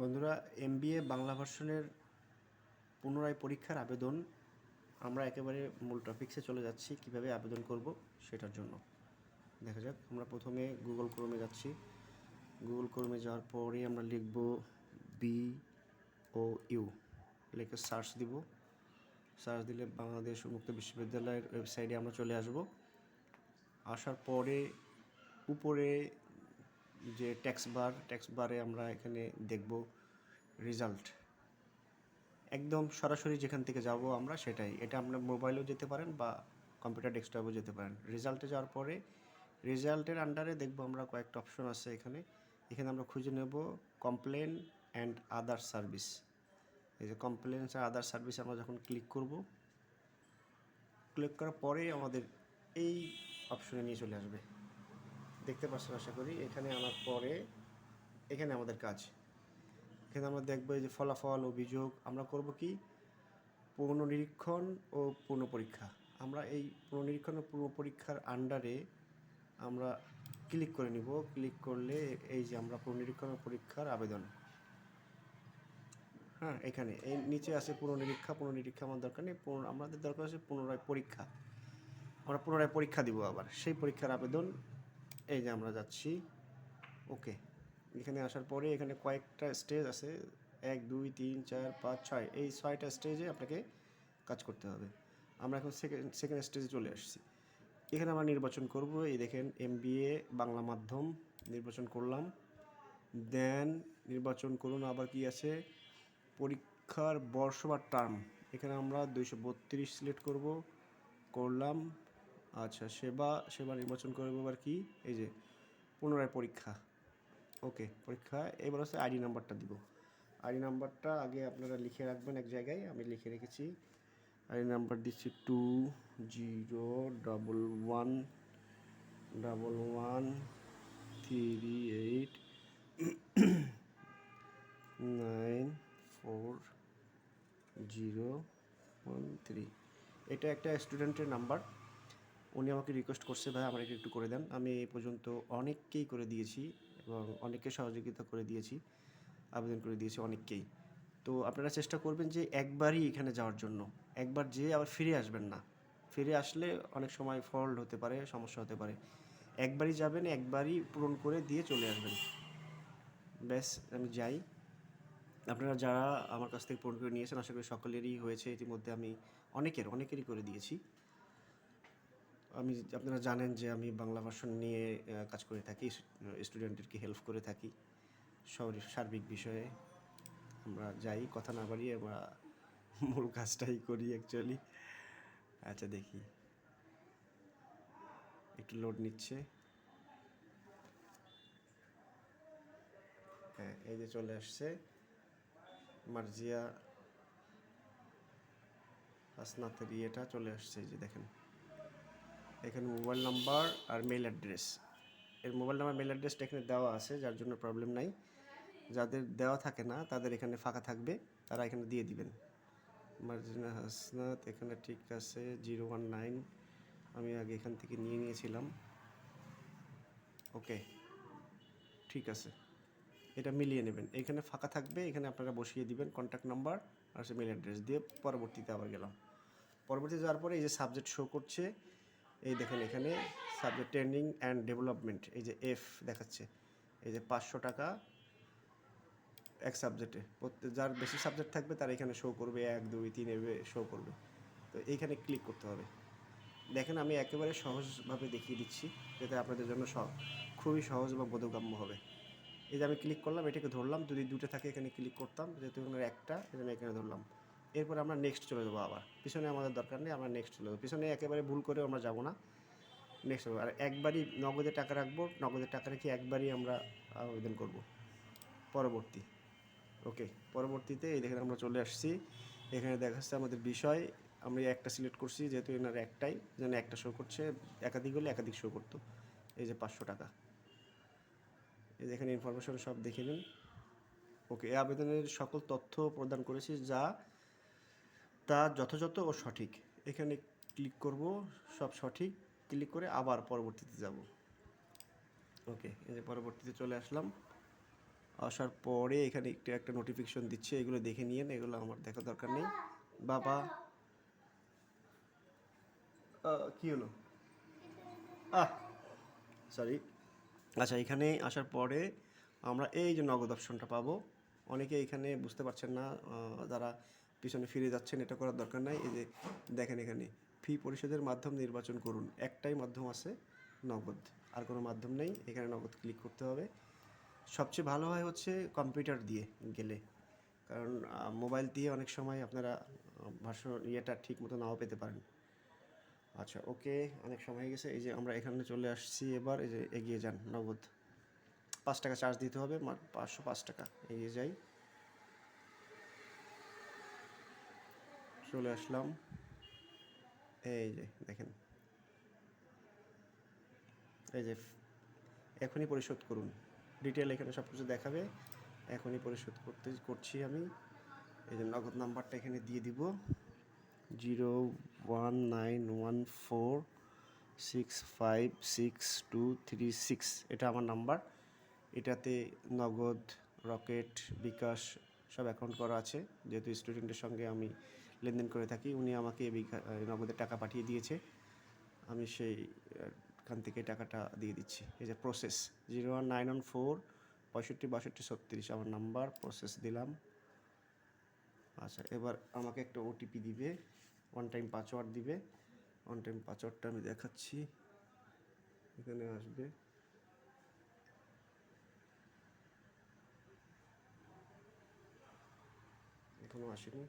বন্ধুরা এমবিএ বাংলা ভার্সনের পুনরায় পরীক্ষার আবেদন, আমরা একেবারে মূল টপিক্সে চলে যাচ্ছি, কীভাবে আবেদন করব সেটার জন্য। দেখা যাক, আমরা প্রথমে গুগল ক্রোমে যাচ্ছি। গুগল ক্রোমে যাওয়ার পরে আমরা লিখব বি ও ইউ লিখে সার্চ দিব। সার্চ দিলে বাংলাদেশ উন্মুক্ত বিশ্ববিদ্যালয়ের ওয়েবসাইটে আমরা চলে আসব। আসার পরে উপরে যে ট্যাক্স বার ট্যাক্স বারে আমরা এখানে দেখব রেজাল্ট একদম সরাসরি যেখান থেকে যাব আমরা সেটাই। এটা আপনার মোবাইলেও যেতে পারেন বা কম্পিউটার ডেস্কটপেও যেতে পারেন। রেজাল্টে যাওয়ার পরে রেজাল্টের আন্ডারে দেখব আমরা কয়েকটা অপশন আছে এখানে। এখানে আমরা খুঁজে নেব কমপ্লেন অ্যান্ড আদার সার্ভিস এই যে কমপ্লেন্স আর আদার সার্ভিস আমরা যখন ক্লিক করব ক্লিক করার পরে আমাদের এই অপশনে নিয়ে চলে আসবে। দেখতে পাচ্ছেন, আশা করি। এখানে আনার পরে, এখানে আমাদের কাজ। এখানে আমরা দেখব যে ফলাফল, অভিযোগ। আমরা করব কি? পুনর্নিরীক্ষণ ও পুনঃপরীক্ষা। আমরা এই পুনর্নিরীক্ষণ ও পুনঃপরীক্ষার আন্ডারে আমরা ক্লিক করে নিব। ক্লিক করলে এই যে আমরা পুনর্নিরীক্ষণ ও পরীক্ষার আবেদন। হ্যাঁ এখানে। এই নিচে আছে পুনর্নিরীক্ষা। পুনর্নিরীক্ষা আমার দরকার নেই। আমাদের দরকার আছে পুনরায় পরীক্ষা। আমরা পুনরায় পরীক্ষা দিব আবার। সেই পরীক্ষার আবেদন এই যে আমরা যাচ্ছি। ওকে, এখানে আসার পরে এখানে কয়েকটা স্টেজ আছে। এক, দুই, তিন, চার, পাঁচ, ছয়, এই ছয়টা স্টেজে আপনাকে কাজ করতে হবে। আমরা এখন সেকেন্ড সেকেন্ড স্টেজে চলে আসছি। এখানে আমরা নির্বাচন করব। এই দেখেন, এমবিএ, বাংলা মাধ্যম, নির্বাচন করলাম। দেন নির্বাচন করুন, আবার কি আছে? পরীক্ষার বর্ষ বা টার্ম এখানে আমরা দুইশো বত্রিশ সিলেক্ট করব। করলাম। আচ্ছা সেবা সেবা নির্বাচন করব এবার কি? এই যে, পুনরায় পরীক্ষা। ওকে, পরীক্ষা। এবার হচ্ছে আইডি নাম্বারটা দিব। আইডি নাম্বারটা আগে আপনারা লিখে রাখবেন এক জায়গায়। আমি লিখে রেখেছি। আইডি নাম্বার দিচ্ছি two zero double one double one three eight nine four zero one three. এটা একটা স্টুডেন্টের নাম্বার। উনি আমাকে রিকোয়েস্ট করছে, ভাই আমার এটা একটু করে দেন। আমি এই পর্যন্ত অনেককেই করে দিয়েছি এবং অনেককে সহযোগিতা করে দিয়েছি, আবেদন করে দিয়েছি অনেককেই। তো আপনারা চেষ্টা করবেন যে একবারই এখানে যাওয়ার জন্য। একবার যেয়ে আবার ফিরে আসবেন না। ফিরে আসলে অনেক সময় ফল্ট হতে পারে, সমস্যা হতে পারে। একবারই যাবেন, একবারই পূরণ করে দিয়ে চলে আসবেন। ব্যাস, আমি যাই। আপনারা যারা আমার কাছ থেকে পূরণ করে নিয়েছেন, আশা করি সকলেরই হয়েছে। ইতিমধ্যে আমি অনেকের, অনেকেরই করে দিয়েছি। আমি, আপনারা জানেন যে আমি বাংলা ভাষণ নিয়ে কাজ করে থাকি স্টুডেন্টদেরকে হেল্প করে থাকি। সর- সার্বিক বিষয়ে আমরা যাই, কথা না বাড়িয়ে আমরা মূল কাজটাই করি অ্যাকচুয়ালি আচ্ছা দেখি। একটু লোড নিচ্ছে। হ্যাঁ এই যে চলে আসছে। মার্জিয়া হাসনাথের ইয়েটা চলে আসছে, এই যে দেখেন। এখানে মোবাইল নাম্বার আর মেল অ্যাড্রেস। এর মোবাইল নাম্বার মেল অ্যাড্রেসটা এখানে দেওয়া আছে, যার জন্য প্রবলেম নাই। যাদের দেওয়া থাকে না, তাদের এখানে ফাঁকা থাকবে, তারা এখানে দিয়ে দিবেন। মার্জিনা হাসনাত, এখানে ঠিক আছে, জিরো ওয়ান নাইন। আমি আগে এখান থেকে নিয়ে নিয়েছিলাম। ওকে, ঠিক আছে। এটা মিলিয়ে নেবেন। এখানে ফাঁকা থাকবে, এখানে আপনারা বসিয়ে দিবেন কন্ট্যাক্ট নাম্বার আর সে মেল অ্যাড্রেস দিয়ে পরবর্তীতে আবার গেলাম। পরবর্তীতে যাওয়ার পরে এই যে সাবজেক্ট শো করছে এই দেখেন এখানে সাবজেক্ট ট্রেনিং অ্যান্ড ডেভেলপমেন্ট এই যে এফ দেখাচ্ছে। এই যে পাঁচশো টাকা এক সাবজেক্টে প্রত্যেক যার বেশি সাবজেক্ট থাকবে, তার এখানে শো করবে। এক, দুই, তিন, এভাবে শো করবে। তো এইখানে ক্লিক করতে হবে। দেখেন আমি একেবারে সহজভাবে দেখিয়ে দিচ্ছি, যাতে আপনাদের জন্য খুবই সহজ বা বোধগম্য হবে। এই যে আমি ক্লিক করলাম, এটাকে ধরলাম। যদি দুটো থাকে, এখানে ক্লিক করতাম। যেহেতু একটা এখানে ধরলাম। এরপর আমরা নেক্সট চলে যাব আবার। পিছনে আমাদের দরকার নেই, আমরা নেক্সট চলে যাব। পিছনে একেবারে ভুল করে আমরা যাব না। নেক্সট আর একবারই নগদে টাকা রাখব নগদের টাকা রেখে একবারই আমরা আবেদন করব। পরবর্তী। ওকে পরবর্তীতে এই দেখেন আমরা চলে আসছি। এখানে দেখাচ্ছে আমাদের বিষয়। আমরা একটা সিলেক্ট করছি, যেহেতু এনার একটাই, যেন একটা শো করছে, একাধিক হলে একাধিক শো করতো। এই যে পাঁচশো টাকা। এই দেখেন ইনফরমেশন সব দেখে নিন। ওকে এই আবেদনের সকল তথ্য প্রদান করেছি যা তা যথাযথ ও সঠিক। এখানে ক্লিক করব, সব সঠিক। ক্লিক করে আবার পরবর্তীতে যাব। ওকে এই যে পরবর্তীতে চলে আসলাম। আসার পরে এখানে একটু একটা নোটিফিকেশন দিচ্ছে, এগুলো দেখে নিয়েন, এগুলো আমার দেখা দরকার নেই। বাবা কি হলো? আহ সরি আচ্ছা এখানে আসার পরে আমরা এই যে নগদ অপশনটা পাবো। অনেকে এখানে বুঝতে পারছেন না যারা পিছনে ফিরে যাচ্ছেন, এটা করার দরকার নাই। এই যে দেখেন এখানে, ফি পরিশোধের মাধ্যম নির্বাচন করুন। একটাই মাধ্যম আছে, নগদ। আর কোনো মাধ্যম নেই, এখানে নগদ ক্লিক করতে হবে। সবচেয়ে ভালো হয় হচ্ছে কম্পিউটার দিয়ে গেলে। কারণ মোবাইল দিয়ে অনেক সময় আপনারা ভাষণ ইয়েটা ঠিক মতো নাও পেতে পারেন। আচ্ছা ওকে, অনেক সময় হয়ে গেছে। এই যে আমরা এখানে চলে আসছি এবার, এই যে এগিয়ে যান, নগদ। পাঁচ টাকা চার্জ দিতে হবে পাঁচশো পাঁচ টাকা এগিয়ে যাই। চলে আসলাম। এই যে, দেখেন। এই যে, এখনই পরিশোধ করুন। ডিটেল এখানে সব কিছু দেখাবে। এখনই পরিশোধ করতে, করছি আমি। এই যে, নগদ নাম্বারটা এখানে দিয়ে দিব। Zero one nine one four six five six two three six. এটা আমার নাম্বার। এটাতে নগদ, রকেট, বিকাশ সব অ্যাকাউন্ট করা আছে। যেহেতু স্টুডেন্টের সঙ্গে আমি লেনদেন করে থাকি। উনি আমাকে নগদের টাকা পাঠিয়ে দিয়েছে। আমি সেই খান থেকে টাকাটা দিয়ে দিচ্ছি। এই যে process zero one nine one four পঁয়ষট্টি, বাষট্টি, ছত্রিশ, আমার নাম্বার প্রসেস দিলাম। আচ্ছা এবার আমাকে একটা ওটিপি দিবে ওয়ান টাইম পাসওয়ার্ড দিবে। ওয়ান টাইম পাসওয়ার্ডটা আমি দেখাচ্ছি। এখানে আসবে। এখনও আসেনি।